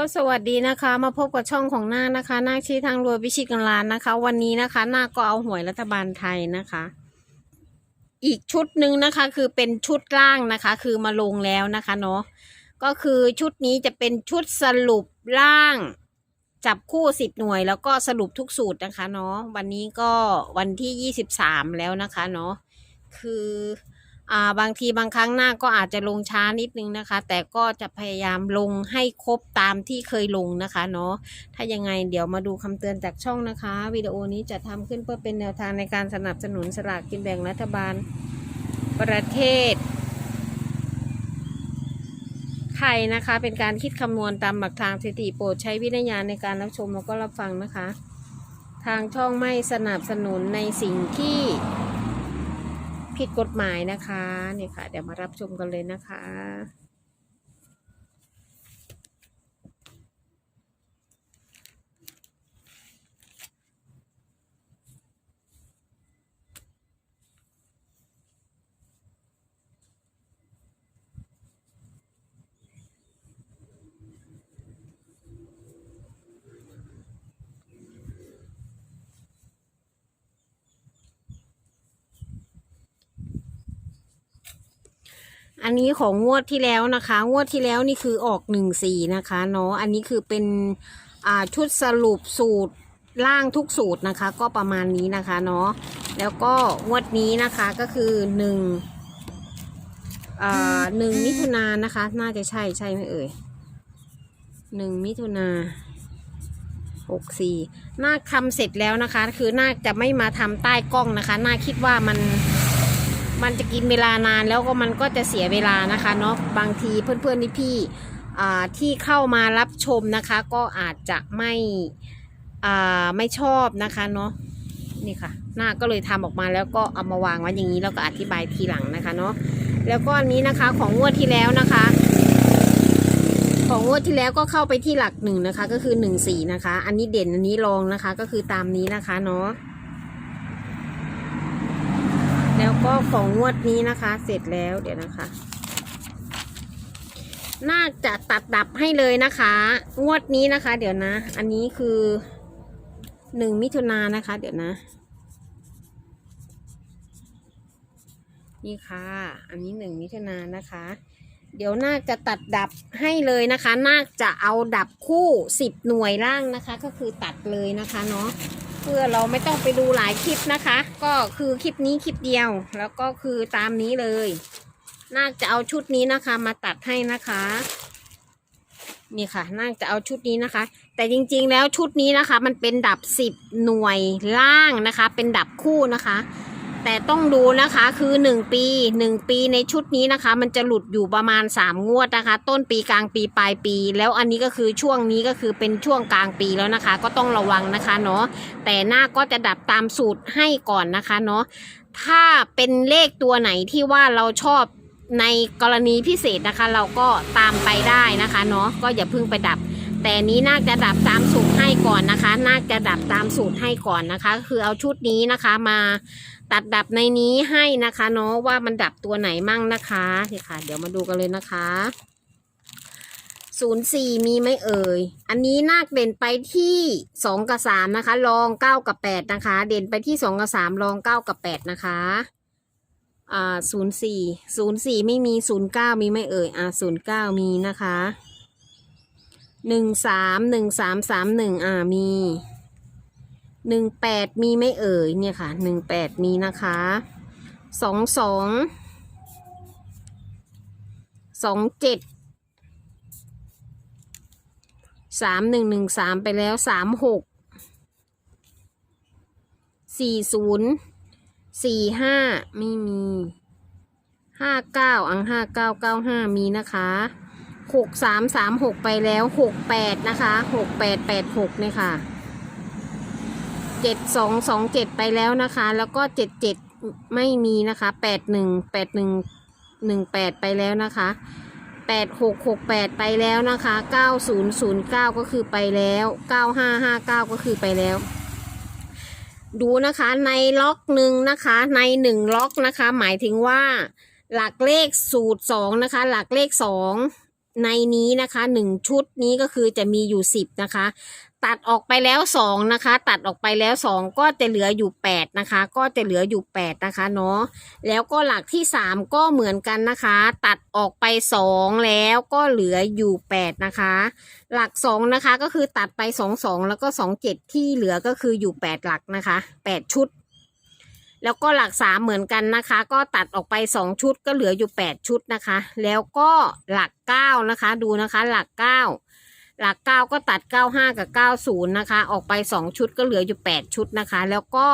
ก็สวัสดีนะคะ มาพบกับช่องของนาคนะคะ นาคชี้ทางรวยวิชิตกันลานนะคะ วันนี้นะคะ นาคก็เอาหวยรัฐบาลไทยนะคะ อีกชุดหนึ่งนะคะ คือเป็นชุดล่างนะคะ คือมาลงแล้วนะคะเนาะก็คือชุดนี้จะเป็นชุดสรุปล่าง จับคู่สิบหน่วย แล้วก็สรุปทุกสูตรนะคะเนาะวันนี้ก็วันที่ยี่สิบสามแล้วนะคะเนาะคือ อ่าบางทีบางครั้งหน้าก็อาจจะลงช้านิดนึงนะคะ แต่ก็จะพยายามลงให้ครบตามที่เคยลงนะคะเนาะถ้ายังไงเดี๋ยวมาดูคำเตือนจากช่องนะคะวิดีโอนี้จะทำขึ้นเพื่อเป็นแนวทางในการสนับสนุนสลากกินแบ่งรัฐบาล ประเทศไทยนะคะ เป็นการคิดคำนวณตามหลักทางสถิติโปรดใช้วิทยาในการรับชมแล้วก็รับฟังนะคะ ทางช่องไม่สนับสนุนในสิ่งที่ ผิดกฎหมายนะคะนี่ค่ะ เดี๋ยวมารับชมกันเลยนะคะ อันนี้ของงวดที่แล้วนะคะ งวดที่แล้วนี่คือออกหนึ่งสี่นะคะเนาะอันนี้คือเป็นอ่าชุดสรุปสูตรล่างทุกสูตรนะคะ ก็ประมาณนี้นะคะเนาะแล้วก็งวดนี้นะคะก็คือหนึ่งอ่าหนึ่งมิถุนายนนะคะ น่าจะใช่ใช่ไหมเอ่ยหนึ่งมิถุนาหกสี่นาคทำเสร็จแล้วนะคะ คือนาคจะไม่มาทำใต้กล้องนะคะ นาคคิดว่ามัน มันจะกินเวลานานแล้วก็มันก็จะเสียเวลานะคะเนาะบางทีเพื่อนๆที่พี่ที่เข้ามารับชมนะคะ ก็อาจจะไม่ไม่ชอบนะคะเนาะนี่ค่ะ หน้าก็เลยทำออกมาแล้วก็เอามาวางไว้อย่างนี้แล้วก็อธิบายทีหลังนะคะเนาะแล้วก็อันนี้นะคะของงวดที่แล้วนะคะ ของงวดที่แล้วก็เข้าไปที่หลักหนึ่งนะคะ ก็คือหนึ่งสี่นะคะ อันนี้เด่นอันนี้รองนะคะ ก็คือตามนี้นะคะเนาะ แล้ว ก็ของงวดนี้นะคะ เสร็จแล้วเดี๋ยวนะคะ น่าจะตัดดับให้เลยนะคะ งวดนี้นะคะ เดี๋ยวนะ อันนี้คือหนึ่งมิถุนานะคะ เดี๋ยวนะ นี่ค่ะ อันนี้หนึ่งมิถุนานะคะ เดี๋ยวน่าจะตัดดับให้เลยนะคะนาจะเอาดับคู่สิบหน่วยล่างนะคะ ก็คือตัดเลยนะคะเนาะ พื่อเราไม่ต้องไปดูหลายคลิปนะคะ ก็คือคลิปนี้คลิปเดียว แล้วก็คือตามนี้เลยนาคจะเอาชุดนี้นะคะมาตัดให้นะคะ นี่ค่ะนาคจะเอาชุดนี้นะคะ แต่จริงๆแล้วชุดนี้นะคะ มันเป็นดับสิบหน่วยล่างนะคะ เป็นดับคู่นะคะ แต่ต้องดูนะคะคือหนึ่งปีหนึ่งปีในชุดนี้นะคะ มันจะหลุดอยู่ประมาณสามงวดนะคะ ต้นปีกลางปีปลายปี แล้วอันนี้ก็คือช่วงนี้ก็คือเป็นช่วงกลางปีแล้วนะคะ ก็ต้องระวังนะคะเนาะแต่หน้าก็จะดับตามสูตรให้ก่อนนะคะเนาะถ้าเป็นเลขตัวไหนที่ว่าเราชอบในกรณีพิเศษนะคะ เราก็ตามไปได้นะคะเนาะก็อย่าเพิ่งไปดับ แต่นี้น่าจะดับตามสูตรให้ก่อนนะคะ น่าจะดับตามสูตรให้ก่อนนะคะ คือเอาชุดนี้นะคะมา ตัดดับในนี้ให้นะคะเนาะว่ามันดับตัวไหนมั่งนะคะนี่ค่ะ เดี๋ยวมาดูกันเลยนะคะศูนย์สี่มีไหมเอ่ย อันนี้นาคเด่นไปที่สองกับสามนะคะรองเก้ากับแปดนะคะ เด่นไปที่สองกับสามรองเก้ากับแปดนะคะอ่าศูนย์สี่ศูนย์สี่ไม่มีศูนย์เก้ามีไหมเอ่ยอ่าศูนย์เก้ามีนะคะหนึ่งสามหนึ่งสามสามหนึ่งอ่ามี หนึ่งแปดมีไม่เอ่ยเนี่ยค่ะหนึ่งแปดมีนะคะสองสองสองเจ็ดสามหนึ่งหนึ่งสามไปแล้วสามหกสี่ศูนย์สี่ห้าไม่มีห้าเก้าอังห้าเก้าเก้าห้ามีนะคะหกสามสามหกไปแล้วหกแปดนะคะหกแปดแปดหกเนี่ยค่ะ เจ็ดสองสองเจ็ดไปแล้วนะคะ แล้วก็เจ็ดเจ็ดไม่มีนะคะแปดหนึ่งแปดหนึ่งหนึ่งแปดไปแล้วนะคะแปดหกหกแปดไปแล้วนะคะเก้าศูนย์ศูนย์เก้าก็คือไปแล้วเก้าห้าห้าเก้าก็คือไปแล้ว ดูนะคะในล็อกหนึ่งนะคะในหนึ่งล็อกนะคะ หมายถึงว่า หลักเลขสูตรสองนะคะ หลักเลขสองในนี้นะคะหนึ่งชุดนี้ก็คือจะมีอยู่สิบนะคะ ตัดออกไปแล้วสองนะคะ ตัดออกไปแล้วสองก็จะเหลืออยู่แปดนะคะ ก็จะเหลืออยู่แปดนะคะเนาะแล้วก็หลักที่สามก็เหมือนกันนะคะ ตัดออกไปสองแล้วก็เหลืออยู่แปดนะคะ หลักสองนะคะก็คือตัดไปสองสองแล้วก็สองเจ็ดที่เหลือก็คืออยู่แปดหลักนะคะแปดชุด แล้วก็หลักสามเหมือนกันนะคะ ก็ตัดออกไปสองชุดก็เหลืออยู่แปดชุดนะคะ แล้วก็หลักเก้านะคะ ดูนะคะ หลักเก้า หลักเก้าก็ตัดเก้าห้ากับเก้าศูนย์นะคะ ออกไปสองชุดก็เหลืออยู่แปดชุดนะคะ แล้วก็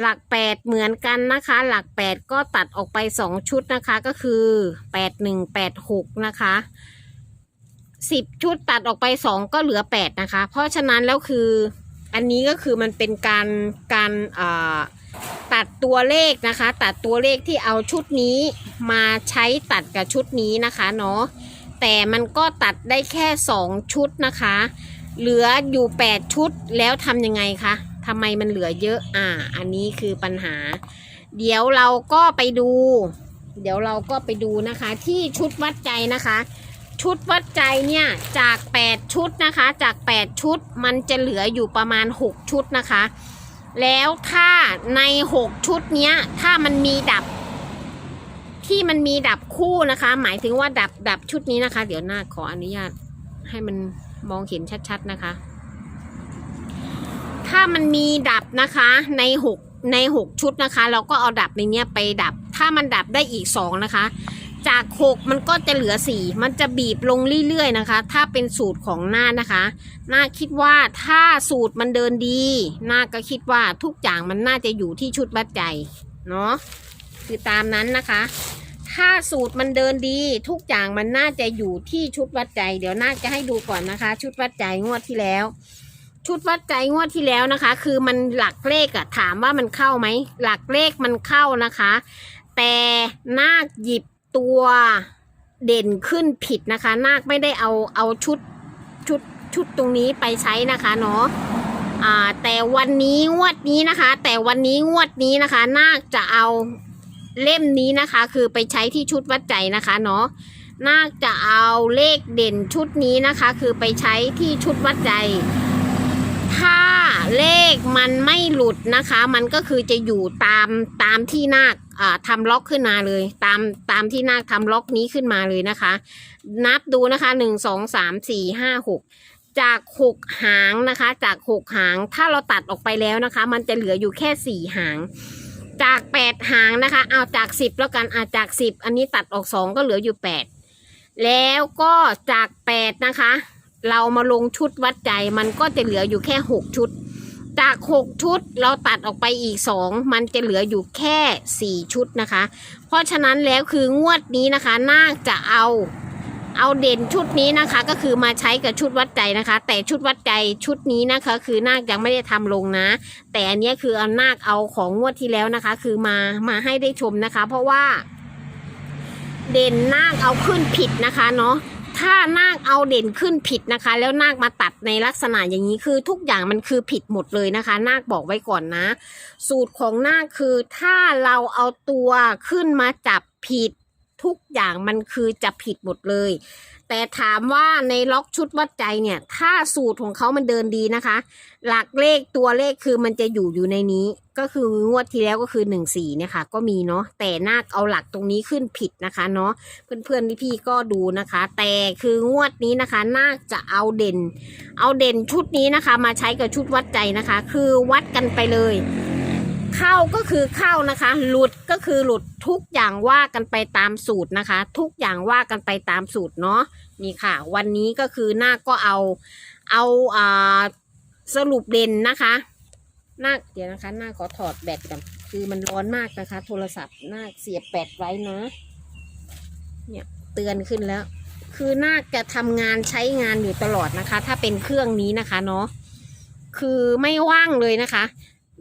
หลักแปดเหมือนกันนะคะ หลักแปดก็ตัดออกไปสองชุดนะคะ ก็คือแปดหนึ่งแปดหกนะคะสิบชุดตัดออกไปสองก็เหลือแปดนะคะ เพราะฉะนั้นแล้วคืออันนี้ก็คือมันเป็นการการตัดตัวเลขนะคะ ตัดตัวเลขที่เอาชุดนี้มาใช้ตัดกับชุดนี้นะคะเนาะ แต่มันก็ตัดได้แค่ 2 ชุดนะคะ เหลืออยู่ 8 ชุดแล้วทำยังไงคะทำไมมันเหลือเยอะอ่า อันนี้คือปัญหา เดี๋ยวเราก็ไปดู เดี๋ยวเราก็ไปดูนะคะ ที่ชุดวัดใจนะคะ ชุดวัดใจเนี่ยจาก 8 ชุดนะคะ จาก 8 ชุดมันจะเหลืออยู่ประมาณ 6 ชุดนะคะ แล้วถ้าในหกชุดเนี้ยถ้ามันมีดับ ที่มันมีดับคู่นะคะ หมายถึงว่าดับดับชุดนี้นะคะ เดี๋ยวหน้าขออนุญาตให้มันมองเห็นชัดๆนะคะ ถ้ามันมีดับนะคะในหกในหกชุดนะคะ เราก็เอาดับในเนี้ยไปดับ ถ้ามันดับได้อีกสองนะคะ จากหกมันก็จะเหลือสี่มันจะบีบลงเรื่อยๆนะคะ ถ้าเป็นสูตรของหน้านะคะหน่าคิดว่าถ้าสูตรมันเดินดีหน่าก็คิดว่าทุกอย่างมันน่าจะอยู่ที่ชุดวัดใจเนาะ คือตามนั้นนะคะ ถ้าสูตรมันเดินดี ทุกอย่างมันน่าจะอยู่ที่ชุดวัดใจ เดี๋ยวน่าจะให้ดูก่อนนะคะ ชุดวัดใจงวดที่แล้ว ชุดวัดใจงวดที่แล้วนะคะ คือมันหลักเลขอะถามว่ามันเข้าไหมหลักเลขมันเข้านะคะ แต่นาคหยิบตัวเด่นขึ้นผิดนะคะ นาคไม่ได้เอาเอาชุดชุดชุดตรงนี้ไปใช้นะคะเนาะแต่วันนี้งวดนี้นะคะ แต่วันนี้งวดนี้นะคะ นาคจะเอา เล่มนี้นะคะ คือไปใช้ที่ชุดวัดใจนะคะเนาะนาคจะเอาเลขเด่นชุดนี้นะคะ คือไปใช้ที่ชุดวัดใจ ถ้าเลขมันไม่หลุดนะคะ มันก็คือจะอยู่ตามตามที่นาคอ่าทำล็อกขึ้นมาเลย ตามตามที่นาคทำล็อกนี้ขึ้นมาเลยนะคะ นับดูนะคะหนึ่งสองสามสี่ห้าหกจากหกหางนะคะ จากหกหางถ้าเราตัดออกไปแล้วนะคะ มันจะเหลืออยู่แค่สี่หาง จากแปดหางนะคะ เอาจากสิบแล้วกันอาจากสิบอันนี้ตัดออกสองก็เหลืออยู่แปดแล้วก็จากแปดนะคะ เรามาลงชุดวัดใจมันก็จะเหลืออยู่แค่หกชุด จากหกชุดเราตัดออกไปอีกสองมันจะเหลืออยู่แค่สี่ชุดนะคะ เพราะฉะนั้นแล้วคืองวดนี้นะคะน่าจะเอา เอาเด่นชุดนี้นะคะ ก็คือมาใช้กับชุดวัดใจนะคะ แต่ชุดวัดใจชุดนี้นะคะ คือนาคยังไม่ได้ทำลงนะ แต่อันนี้คือเอานาคเอาของงวดที่แล้วนะคะ คือมามาให้ได้ชมนะคะ เพราะว่า เด่นนาคเอาขึ้นผิดนะคะเนาะถ้านาคเอาเด่นขึ้นผิดนะคะ แล้วนาคมาตัดในลักษณะอย่างนี้คือทุกอย่างมันคือผิดหมดเลยนะคะ นาคบอกไว้ก่อนนะ สูตรของนาคคือถ้าเราเอาตัวขึ้นมาจับผิด ทุกอย่างมันคือจะผิดหมดเลย แต่ถามว่าในล็อกชุดวัดใจเนี่ย ถ้าสูตรของเขามันเดินดีนะคะ หลักเลขตัวเลขคือมันจะอยู่อยู่ในนี้ ก็คืองวดที่แล้วก็คือหนึ่งสี่เนี่ยค่ะ ก็มีเนาะแต่นาคเอาหลักตรงนี้ขึ้นผิดนะคะเนาะเพื่อนๆพี่ๆก็ดูนะคะ แต่คืองวดนี้นะคะนาคจะเอาเด่น เอาเด่นชุดนี้นะคะ มาใช้กับชุดวัดใจนะคะ คือวัดกันไปเลย เข้าก็คือเข้านะคะ หลุดก็คือหลุดทุกอย่างว่ากันไปตามสูตรนะคะ ทุกอย่างว่ากันไปตามสูตรเนาะนี่ค่ะ วันนี้ก็คือหน้าก็เอาเอาอ่าสรุปเด่นนะคะหน้าเดี๋ยวนะคะ หน้าขอถอดแบตก่อนคือมันร้อนมากนะคะ โทรศัพท์หน้าเสียบแบตไว้นะ เนี่ยเตือนขึ้นแล้ว คือนาคจะทำงานใช้งานอยู่ตลอดนะคะ ถ้าเป็นเครื่องนี้นะคะเนาะคือไม่ว่างเลยนะคะ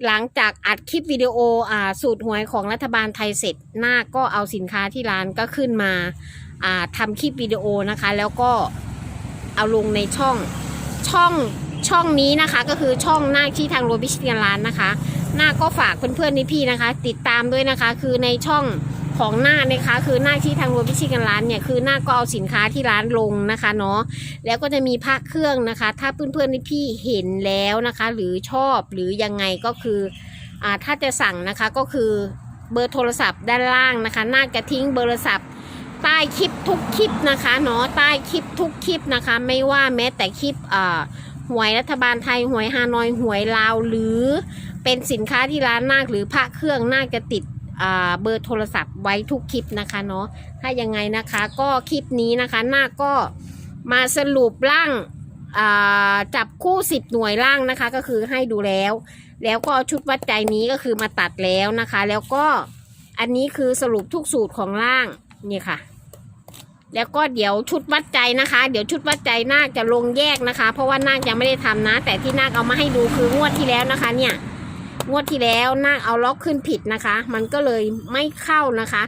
หลังจากอัดคลิปวิดีโออ่าสูตรหวยของรัฐบาลไทยเสร็จหน้าก็เอาสินค้าที่ร้านก็ขึ้นมาอ่าทำคลิปวิดีโอนะคะ แล้วก็เอาลงในช่องช่องช่องนี้นะคะ ก็คือช่องหน้าที่ทางโรบิชิตร้านนะคะ หน้าก็ฝากเพื่อนๆนี่พี่นะคะ ติดตามด้วยนะคะ คือในช่อง ของหน้านะคะคือหน้าที่ทางโรบิชิกันร้านเนี่ยคือหน้าก็เอาสินค้าที่ร้านลงนะคะเนาะแล้วก็จะมีพระเครื่องนะคะ ถ้าเพื่อนๆที่พี่เห็นแล้วนะคะ หรือชอบหรือยังไงก็คืออ่าถ้าจะสั่งนะคะก็คือเบอร์โทรศัพท์ด้านล่างนะคะหน่าจะทิ้งเบอร์โทรศัพท์ใต้คลิปทุกคลิปนะคะเนาะใต้คลิปทุกคลิปนะคะ ไม่ว่าแม้แต่คลิปอ่าหวยรัฐบาลไทยหวยฮานอยหวยลาวหรือเป็นสินค้าที่ร้านนาคหรือพระเครื่องนาคจะติด เบอร์โทรศัพท์ไว้ทุกคลิปนะคะเนาะถ้ายังไงนะคะก็คลิปนี้นะคะน้าก็มาสรุปร่างจับคู่10หน่วยร่างนะคะก็คือให้ดูแล้ว แล้วก็ชุดวัดใจนี้ก็คือมาตัดแล้วนะคะ แล้วก็อันนี้คือสรุปทุกสูตรของร่างนี่ค่ะ แล้วก็เดี๋ยวชุดวัดใจนะคะ เดี๋ยวชุดวัดใจนาคจะลงแยกนะคะ เพราะว่านาคยังไม่ได้ทำนะ แต่ที่นาคเอามาให้ดูคืองวดที่แล้วนะคะเนี่ย งวดที่แล้วนาคเอาล็อกขึ้นผิดนะคะ มันก็เลยไม่เข้านะคะ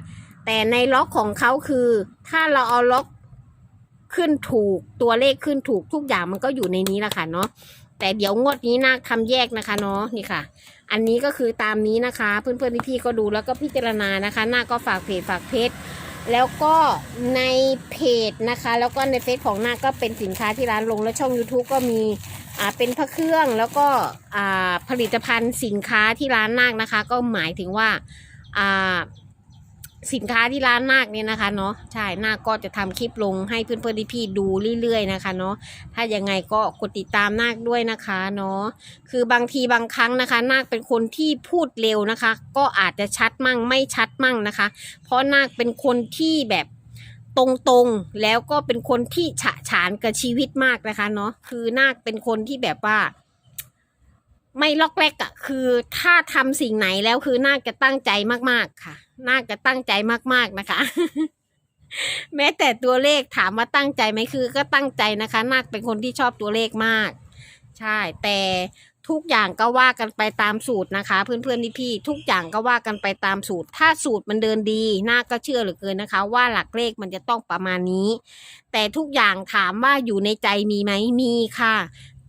แต่ในล็อกของเขาคือ ถ้าเราเอาล็อกขึ้นถูกตัวเลขขึ้นถูกทุกอย่างมันก็อยู่ในนี้แหละค่ะเนาะแต่เดี๋ยวงวดนี้นาคทำแยกนะคะเนาะนี่ค่ะ อันนี้ก็คือตามนี้นะคะ เพื่อนๆพี่ๆก็ดูแล้วก็พิจารณานะคะ นาคก็ฝากเพจฝากเพจแล้วก็ในเพจนะคะ แล้วก็ในเฟซของนาคก็เป็นสินค้าที่ร้านลงแล้วช่อง YouTube ก็มี อ่าเป็นพระเครื่องแล้วก็อ่าผลิตภัณฑ์สินค้าที่ร้านนาคนะคะ ก็หมายถึงว่าอ่าสินค้าที่ร้านนาคเนี่ยนะคะเนาะใช่นาคก็จะทำคลิปลงให้เพื่อนๆพี่ๆดูเรื่อยๆนะคะเนาะถ้ายังไงก็กดติดตามนาคด้วยนะคะเนาะคือบางทีบางครั้งนะคะ นาคเป็นคนที่พูดเร็วนะคะ ก็อาจจะชัดมั่งไม่ชัดมั่งนะคะ เพราะนาคเป็นคนที่แบบ ตรงๆ แล้วก็เป็นคนที่ฉะฉานกับชีวิตมากนะคะเนาะคือนาคเป็นคนที่แบบว่า ไม่ลอกแรกอะคือถ้าทำสิ่งไหนแล้วคือนาคจะตั้งใจมากๆค่ะนาคจะตั้งใจมากๆนะคะ แม้แต่ตัวเลขถามว่าตั้งใจไหมคือ ก็ตั้งใจนะคะ นาคเป็นคนที่ชอบตัวเลขมาก ใช่ แต่ ทุกอย่างก็ว่ากันไปตามสูตรนะคะ เพื่อนๆพี่ๆทุกอย่างก็ว่ากันไปตามสูตร ถ้าสูตรมันเดินดีนาคก็เชื่อเหลือเกินนะคะ ว่าหลักเลขมันจะต้องประมาณนี้ แต่ทุกอย่างถามว่าอยู่ในใจมีไหมมีค่ะ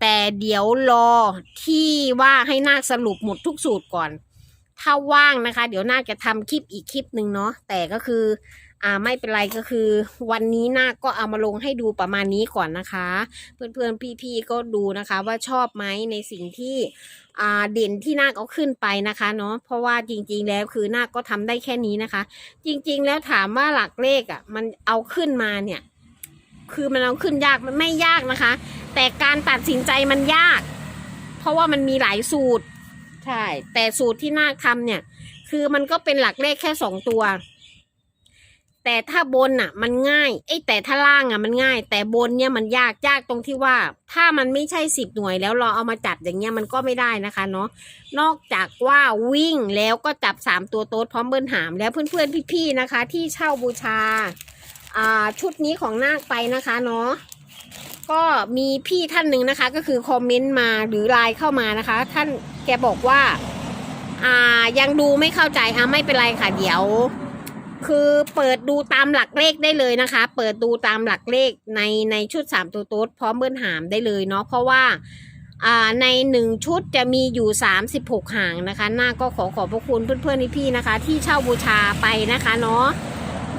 แต่เดี๋ยวรอที่ว่าให้นาคสรุปหมดทุกสูตรก่อน ถ้าว่างนะคะ เดี๋ยวนาคจะทำคลิปอีกคลิปหนึ่งเนาะแต่ก็คือ อ่าไม่เป็นไรก็คือ วันนี้นาก็เอามาลงให้ดูประมาณนี้ก่อนนะคะ เพื่อนๆพี่ๆก็ดูนะคะ ว่าชอบไหมในสิ่งที่อ่าเด่นที่นาคเอาขึ้นไปนะคะเนาะเพราะว่าจริงๆแล้วคือนาคก็ทำได้แค่นี้นะคะ จริงๆแล้วถามว่าหลักเลขอะมันเอาขึ้นมาเนี่ย คือมันเอาขึ้นยากมันไม่ยากนะคะ แต่การตัดสินใจมันยาก เพราะว่ามันมีหลายสูตรใช่แต่สูตรที่นาคทำเนี่ย คือมันก็เป็นหลักเลขแค่สองตัว แต่ถ้าบนอะ มันง่ายเอ้แต่ถ้าล่างอะมันง่าย แต่บนเนี่ยมันยากยากตรงที่ว่า ถ้ามันไม่ใช่สิบหน่วยแล้วเราเอามาจับอย่างเงี้ยมันก็ไม่ได้นะคะเนาะนอกจากว่าวิ่งแล้วก็จับสามตัวโต๊ดพร้อมเบิ้ลหามแล้วเพื่อนๆพี่ๆนะคะ ที่เช่าบูชาอ่าชุดนี้ของนาคไปนะคะเนาะก็มีพี่ท่านหนึ่งนะคะ ก็คือคอมเมนต์มาหรือไลน์เข้ามานะคะ ท่านแกบอกว่า อ่ายังดูไม่เข้าใจอะไม่เป็นไรค่ะเดี๋ยว คือเปิดดูตามหลักเลขได้เลยนะคะ เปิดดูตามหลักเลขในในชุดสามตัวโต๊ดพร้อมเบิ้ลหามได้เลยเนาะเพราะว่าในหนึ่งชุดจะมีอยู่สามสิบหกหางนะคะหน้าก็ขอขอบพระคุณเพื่อนๆพี่ๆนะคะ ที่เช่าบูชาไปนะคะเนาะ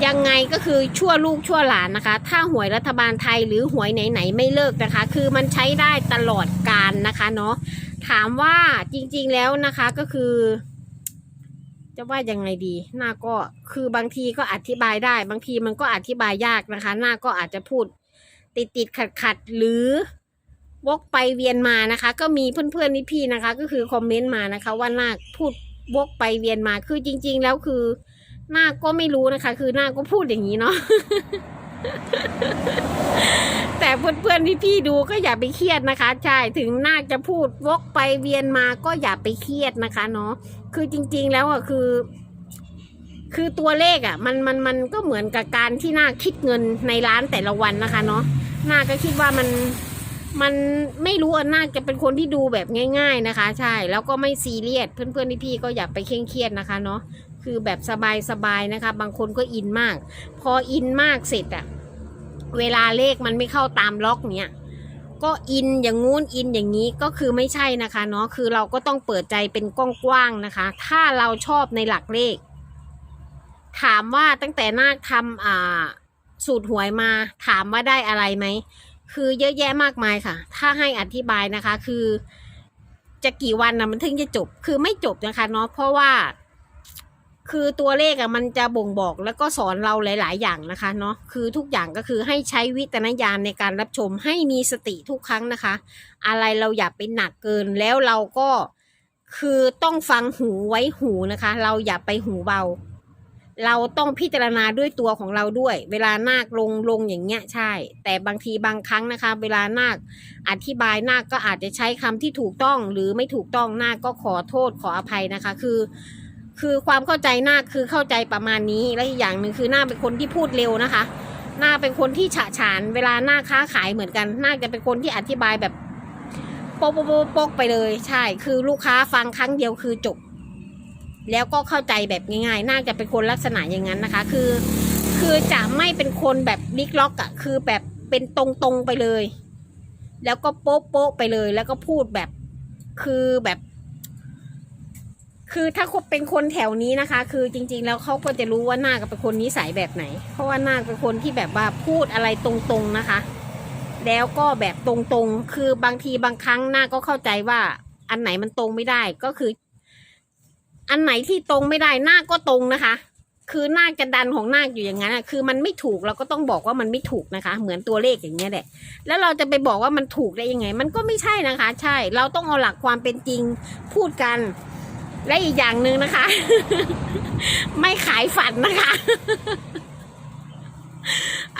ยังไงก็คือชั่วลูกชั่วหลานนะคะ ถ้าหวยรัฐบาลไทยหรือหวยไหนๆไม่เลิกนะคะ คือมันใช้ได้ตลอดการนะคะเนาะถามว่าจริงๆแล้วนะคะก็คือ จะว่ายังไงดี หน้าก็คือบางทีก็อธิบายได้ บางทีมันก็อธิบายยากนะคะ หน้าก็อาจจะพูดติดติดขัดขัดๆหรือวกไปเวียนมานะคะ ก็มีเพื่อนๆพี่นะคะ ก็คือคอมเมนต์มานะคะ ว่าหน้าพูดวกไปเวียนมาคือจริง ๆ แล้วคือ หน้าก็ไม่รู้นะคะ คือหน้าก็พูดอย่างนี้เนาะ แต่เพื่อนๆที่พี่ๆดูก็อย่าไปเครียดนะคะ ใช่ถึงน้าจะพูดวกไปเวียนมาก็อย่าไปเครียดนะคะเนาะคือจริง ๆ แล้วอะคือ คือตัวเลขอะ มันมันมันก็เหมือนกับการที่น้าคิดเงินในร้านแต่ละวันนะคะ เนาะน้าก็คิดว่ามันมันไม่รู้อะน่าจะเป็นคนที่ดูแบบง่าย ๆนะคะ ใช่แล้วก็ไม่ซีเรียสเพื่อนๆที่พี่ๆก็อย่าไปเคร่งเครียดนะคะ เนาะคือแบบสบายๆนะคะ บางคนก็อินมาก พออินมากเสร็จอะ เวลาเลขมันไม่เข้าตามล็อกเนี้ยก็อินอย่างงู้นอินอย่างนี้ก็คือไม่ใช่นะคะเนาะคือเราก็ต้องเปิดใจเป็นกว้างๆนะคะ ถ้าเราชอบในหลักเลข ถามว่าตั้งแต่นาคทำอ่าสูตรหวยมาถามว่าได้อะไรไหมคือเยอะแยะมากมายค่ะ ถ้าให้อธิบายนะคะ คือจะกี่วันนะมันถึงจะจบ คือไม่จบนะคะเนาะเพราะว่า คือตัวเลขอะมันจะบ่งบอกแล้วก็สอนเราหลาย ๆ อย่างนะคะเนาะคือทุกอย่างก็คือให้ใช้วิจารณญาณในการรับชมให้มีสติทุกครั้งนะคะ อะไรเราอย่าไปหนักเกินแล้วเราก็คือต้องฟังหูไว้หูนะคะ เราอย่าไปหูเบา เราต้องพิจารณาด้วยตัวของเราด้วย เวลานาคลงลงอย่างเงี้ยใช่ แต่บางทีบางครั้งนะคะ เวลานาคอธิบายนาคก็อาจจะใช้คำที่ถูกต้องหรือไม่ถูกต้องนาคก็ขอโทษขออภัยนะคะ คือ คือความเข้าใจหน้าคือเข้าใจประมาณนี้และอีกอย่างหนึ่งคือหน้าเป็นคนที่พูดเร็วนะคะ หน้าเป็นคนที่ฉะฉาน เวลาหน้าค้าขายเหมือนกันหน้าจะเป็นคนที่อธิบายแบบโป๊กโป๊กโป๊กไปเลย ใช่ คือลูกค้าฟังครั้งเดียวคือจบ แล้วก็เข้าใจแบบง่ายๆ น่าจะเป็นคนลักษณะอย่างนั้นนะคะ คือ คือจะไม่เป็นคนแบบลิกล็อกอะคือแบบเป็นตรงๆไปเลย แล้วก็โป๊ะโป๊ะไปเลย แล้วก็พูดแบบ คือแบบ คือถ้าคนเป็นคนแถวนี้นะคะ คือจริง ๆ แล้วเขาก็จะรู้ว่านาคเป็นคนนิสัยแบบไหน เพราะว่านาคเป็นคนที่แบบว่าพูดอะไรตรงๆนะคะ แล้วก็แบบตรงๆ คือบางทีบางครั้งนาคก็เข้าใจว่า อันไหนมันตรงไม่ได้ก็คือ อันไหนที่ตรงไม่ได้นาคก็ตรงนะคะ คือนาคจะดันของนาคอยู่อย่างนั้นอะคือมันไม่ถูกเราก็ต้องบอกว่ามันไม่ถูกนะคะ เหมือนตัวเลขอย่างเงี้ยแหละ แล้วเราจะไปบอกว่ามันถูกได้ยังไง มันก็ไม่ใช่นะคะ ใช่ เราต้องเอาหลักความเป็นจริงพูดกัน และอีกอย่างหนึ่งนะคะ ไม่ขายฝันนะคะ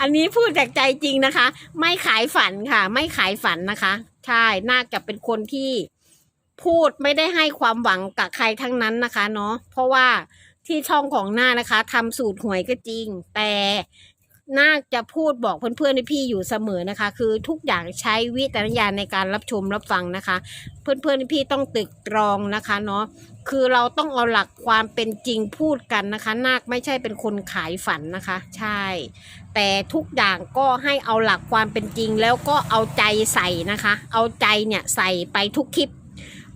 อันนี้พูดจากใจจริงนะคะ ไม่ขายฝันค่ะ ไม่ขายฝันนะคะ ใช่น่าจะเป็นคนที่พูดไม่ได้ให้ความหวังกับใครทั้งนั้นนะคะ เนาะเพราะว่าที่ช่องของหน้านะคะทำสูตรหวยก็จริง แต่น่าจะพูดบอกเพื่อนๆในพี่อยู่เสมอนะคะ คือทุกอย่างใช้วิจารณญาณในการรับชมรับฟังนะคะ เพื่อนๆในพี่ต้องตึกตรองนะคะเนาะ คือเราต้องเอาหลักความเป็นจริงพูดกันนะคะ นาคไม่ใช่เป็นคนขายฝันนะคะ ใช่ แต่ทุกอย่างก็ให้เอาหลักความเป็นจริงแล้วก็เอาใจใส่นะคะ เอาใจเนี่ยใส่ไปทุกคลิป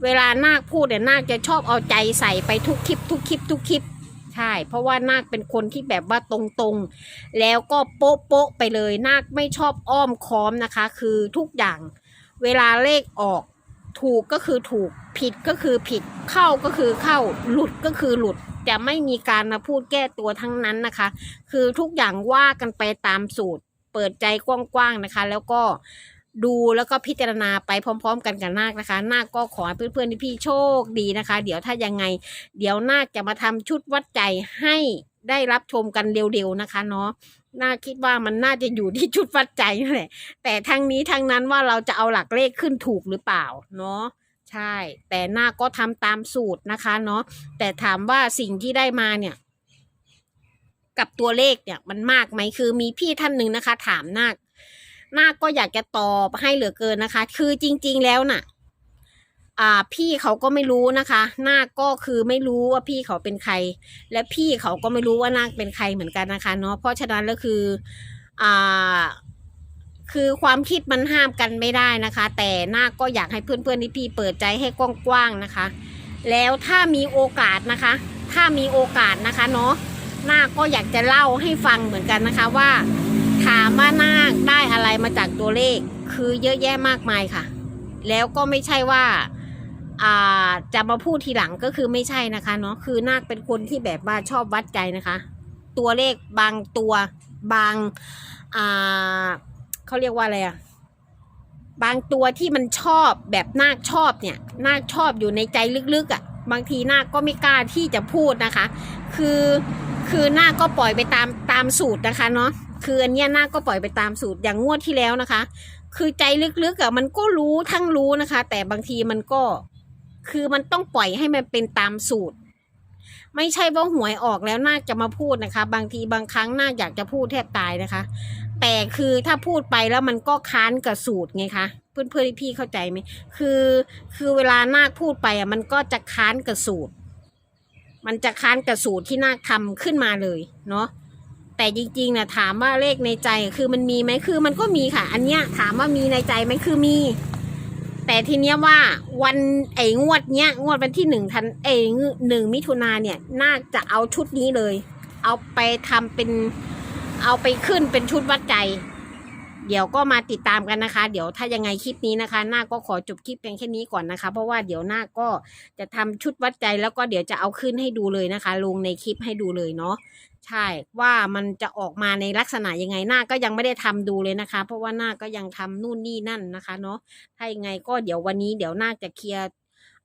เวลานาคพูดเนี่ยนาคจะชอบเอาใจใส่ไปทุกคลิป ทุกคลิป ทุกคลิปใช่ เพราะว่านาคเป็นคนที่แบบว่าตรงๆ แล้วก็โป๊ะโป๊ะไปเลย นาคไม่ชอบอ้อมค้อมนะคะ คือทุกอย่างเวลาเลขออก ถูกก็คือถูกผิดก็คือผิดเข้าก็คือเข้าหลุดก็คือหลุดจะไม่มีการมาพูดแก้ตัวทั้งนั้นนะคะ คือทุกอย่างว่ากันไปตามสูตร เปิดใจกว้างๆนะคะ แล้วก็ดูแล้วก็พิจารณาไปพร้อม ๆ กันกับนาคนะคะ นาคก็ขอให้เพื่อนๆที่พี่โชคดีนะคะ เดี๋ยวถ้ายังไง เดี๋ยวนาคจะมาทำชุดวัดใจให้ ได้รับชมกันเร็วๆนะคะเนาะน่าคิดว่ามันน่าจะอยู่ที่ชุดวัดใจนั่นแหละแต่ทั้งนี้ทั้งนั้นว่าเราจะเอาหลักเลขขึ้นถูกหรือเปล่าเนาะใช่ แต่นาก็ทำตามสูตรนะคะเนาะแต่ถามว่าสิ่งที่ได้มาเนี่ย กับตัวเลขเนี่ยมันมากไหมคือมีพี่ท่านหนึ่งนะคะ ถามนาคนาก็อยากจะตอบให้เหลือเกินนะคะ คือจริง ๆ แล้วน่ะ อ่าพี่เขาก็ไม่รู้นะคะ นาคก็คือไม่รู้ว่าพี่เขาเป็นใคร และพี่เขาก็ไม่รู้ว่านาคเป็นใครเหมือนกันนะคะเนาะเพราะฉะนั้นแล้วคืออ่าคือความคิดมันห้ามกันไม่ได้นะคะ แต่นาคก็อยากให้เพื่อนๆที่พี่เปิดใจให้กว้างๆนะคะ แล้วถ้ามีโอกาสนะคะ ถ้ามีโอกาสนะคะเนาะนาคก็อยากจะเล่าให้ฟังเหมือนกันนะคะว่าถามว่านาคได้อะไรมาจากตัวเลข คือเยอะแยะมากมายค่ะ แล้วก็ไม่ใช่ว่า จะมาพูดทีหลังก็คือไม่ใช่นะคะเนาะคือนาคเป็นคนที่แบบว่าชอบวัดใจนะคะ ตัวเลขบางตัวบางอ่าเขาเรียกว่าอะไรอะบางตัวที่มันชอบแบบนาคชอบเนี่ยนาคชอบอยู่ในใจลึกๆอะ่ะ บางทีนาคก็ไม่กล้าที่จะพูดนะคะ คือคือนาคก็ปล่อยไปตามตามสูตรนะคะเนาะคืออันเนี้ยนาคก็ปล่อยไปตามสูตรอย่างงวดที่แล้วนะคะ คือใจลึกๆอะ่ะมันก็รู้ทั้งรู้นะคะ แต่บางทีมันก็ คือมันต้องปล่อยให้มันเป็นตามสูตร ไม่ใช่ว่าหวยออกแล้วนาคจะมาพูดนะคะ บางทีบางครั้งนาคอยากจะพูดแทบตายนะคะ แต่คือถ้าพูดไปแล้วมันก็ค้านกับสูตรไงคะเพื่อนเพื่อนพี่เข้าใจไหมคือคือเวลานาคพูดไปอะมันก็จะค้านกับสูตร มันจะค้านกับสูตรที่นาคทำขึ้นมาเลยเนาะแต่จริงๆนะถามว่าเลขในใจคือมันมีไหมคือมันก็มีค่ะ อันเนี้ยถามว่ามีในใจไหมคือมี แต่ทีเนี้ยว่าวันไอ้งวดเนี้ย งวดวันที่หนึ่งทันเอ้หนึ่งมิถุนาเนี่ยนาจะเอาชุดนี้เลย เอาไปทำเป็น เอาไปขึ้นเป็นชุดวัดใจ เดี๋ยวก็มาติดตามกันนะคะ เดี๋ยวถ้ายังไงคลิปนี้นะคะ หน้าก็ขอจบคลิปเพียงแค่นี้ก่อนนะคะ เพราะว่าเดี๋ยวหน้าก็จะทำชุดวัดใจแล้วก็เดี๋ยวจะเอาขึ้นให้ดูเลยนะคะ ลงในคลิปให้ดูเลยเนาะ ใช่ว่ามันจะออกมาในลักษณะยังไงหน้าก็ยังไม่ได้ทำดูเลยนะคะ เพราะว่าหน้าก็ยังทำนู่นนี่นั่นนะคะเนาะถ้ายังไงก็เดี๋ยววันนี้เดี๋ยวหน้าจะเคลียร์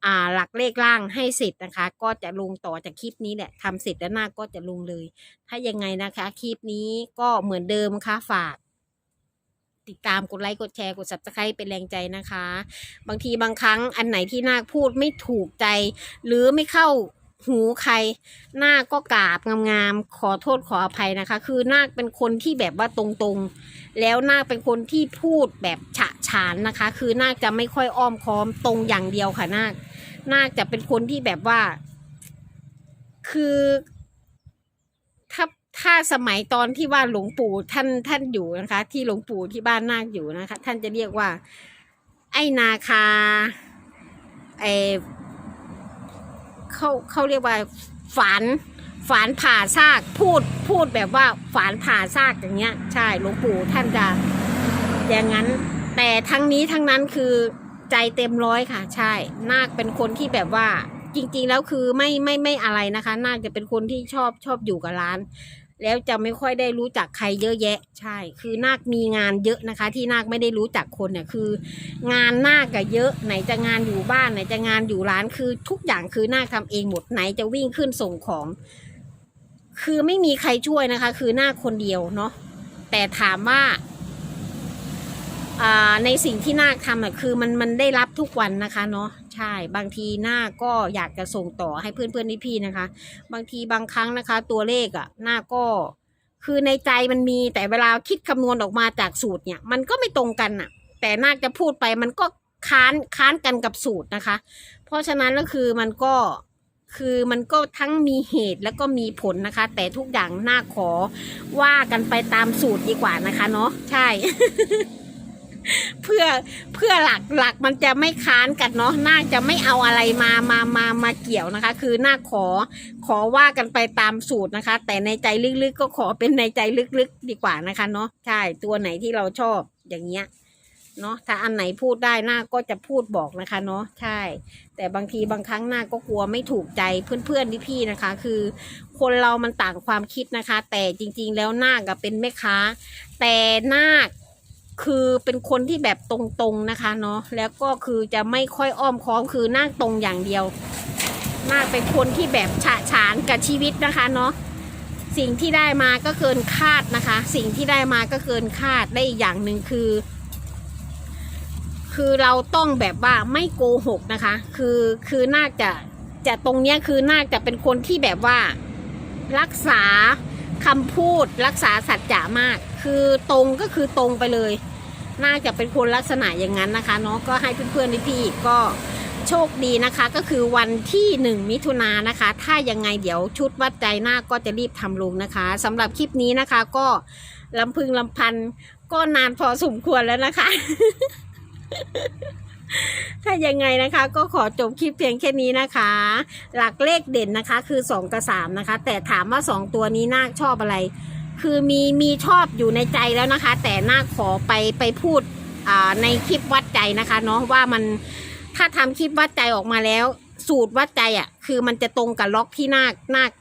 อ่าหลักเลขล่างให้เสร็จนะคะ ก็จะลงต่อจากคลิปนี้แหละทำเสร็จแล้วหน้าก็จะลงเลย ถ้ายังไงนะคะคลิปนี้ก็เหมือนเดิมค่ะฝากติดตามกดไลค์กดแชร์กด subscribe เป็นแรงใจนะคะ บางทีบางครั้งอันไหนที่นาคพูดไม่ถูกใจ หรือไม่เข้า หูใครนาคก็กราบงามๆขอโทษขออภัยนะคะ คือนาคเป็นคนที่แบบว่าตรงๆ แล้วนาคเป็นคนที่พูดแบบฉะฉานนะคะ คือนาคจะไม่ค่อยอ้อมค้อมตรงอย่างเดียวค่ะนาคนาคจะเป็นคนที่แบบว่า คือถ้าถ้าสมัยตอนที่ว่าหลวงปู่ท่านท่านอยู่นะคะ ที่หลวงปู่ที่บ้านนาคอยู่นะคะ ท่านจะเรียกว่า ไอ้นาคาไอ เขาเขาเรียกว่าฝานฝานผ่าซากพูดพูดแบบว่าฝานผ่าซากอย่างเงี้ย ใช่หลวงปู่ท่านจะอย่างนั้น แต่ทั้งนี้ทั้งนั้นคือใจเต็มร้อยค่ะ ใช่นาคเป็นคนที่แบบว่าจริง ๆ แล้วคือไม่ไม่ไม่อะไรนะคะ นาคจะเป็นคนที่ชอบชอบอยู่กับร้าน แล้วจะไม่ค่อยได้รู้จักใครเยอะแยะ ใช่ คือนาคมีงานเยอะนะคะ ที่นาคไม่ได้รู้จักคนเนี่ยคือ งานนาคอะเยอะ ไหนจะงานอยู่บ้านไหนจะงานอยู่ร้านคือทุกอย่างคือนาคทำเองหมดไหนจะวิ่งขึ้นส่งของ คือไม่มีใครช่วยนะคะ คือนาคคนเดียวเนาะแต่ถามว่า ในสิ่งที่นาคทำอะคือมันมันได้รับทุกวันนะคะเนาะใช่บางทีนาคก็อยากจะส่งต่อให้เพื่อนเพื่อนพี่ๆนะคะ บางทีบางครั้งนะคะ ตัวเลขอะนาคก็คือในใจมันมีแต่เวลาคิดคำนวณออกมาจากสูตรเนี่ย มันก็ไม่ตรงกันอะ แต่นาคจะพูดไปมันก็ค้านค้านกันกับสูตรนะคะ เพราะฉะนั้นก็คือมันก็คือมันก็ทั้งมีเหตุแล้วก็มีผลนะคะ แต่ทุกอย่างนาขอว่ากันไปตามสูตรดีกว่านะคะเนาะใช่ เพื่อเพื่อหลักหลักมันจะไม่ค้านกันเนาะนาจะไม่เอาอะไรมามามามาเกี่ยวนะคะ คือนาขอขอว่ากันไปตามสูตรนะคะ แต่ในใจลึกๆก็ขอเป็นในใจลึกๆดีกว่านะคะเนาะใช่ตัวไหนที่เราชอบอย่างเงี้ยเนาะถ้าอันไหนพูดได้นาก็จะพูดบอกนะคะเนาะใช่ แต่บางทีบางครั้งนาก็กลัวไม่ถูกใจเพื่อนๆพี่ๆนะคะ คือคนเรามันต่างความคิดนะคะ แต่จริง ๆ แล้วนาคอะเป็นแม่ค้า แต่นา คือเป็นคนที่แบบตรงๆนะคะเนาะแล้วก็คือจะไม่ค่อยอ้อมค้อมคือนั่งตรงอย่างเดียวน่าเป็นคนที่แบบฉะฉานกับชีวิตนะคะเนาะสิ่งที่ได้มาก็เกินคาดนะคะ สิ่งที่ได้มาก็เกินคาดได้อีกอย่างหนึ่งคือ คือเราต้องแบบว่าไม่โกหกนะคะ คือคือน่าจะจะตรงเนี้ยคือน่าจะเป็นคนที่แบบว่า รักษาคำพูดรักษาสัจจะมาก คือตรงก็คือตรงไปเลย น่าจะเป็นคนลักษณะอย่างนั้นนะคะเนาะก็ให้เพื่อนๆพี่ๆก็โชคดีนะคะ ก็คือวันที่หนึ่งมิถุนายนนะคะ ถ้ายังไงเดี๋ยวชุดวัดใจหน้าก็จะรีบทำลงนะคะสำหรับคลิปนี้นะคะก็ลำพึงลำพันก็นานพอสมควรแล้วนะคะ ถ้ายังไงนะคะ ก็ขอจบคลิปเพียงแค่นี้นะคะ หลักเลขเด่นนะคะคือสองกับสามนะคะ แต่ถามว่าสองตัวนี้นาคชอบอะไร คือมีมีชอบอยู่ในใจแล้วนะคะ แต่นาขอไปไปพูดในคลิปวัดใจนะคะเนาะว่ามันถ้าทำคลิปวัดใจออกมาแล้ว สูตรวัดใจอะ่ะ คือมันจะตรงกับล็อกที่นาคนาค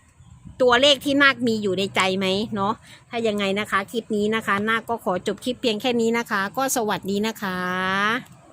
ตัวเลขที่นาคมีอยู่ในใจไหมเนาะถ้ายังไงนะคะ คลิปนี้นะคะ นาคก็ขอจบคลิปเพียงแค่นี้นะคะ ก็สวัสดีนะคะ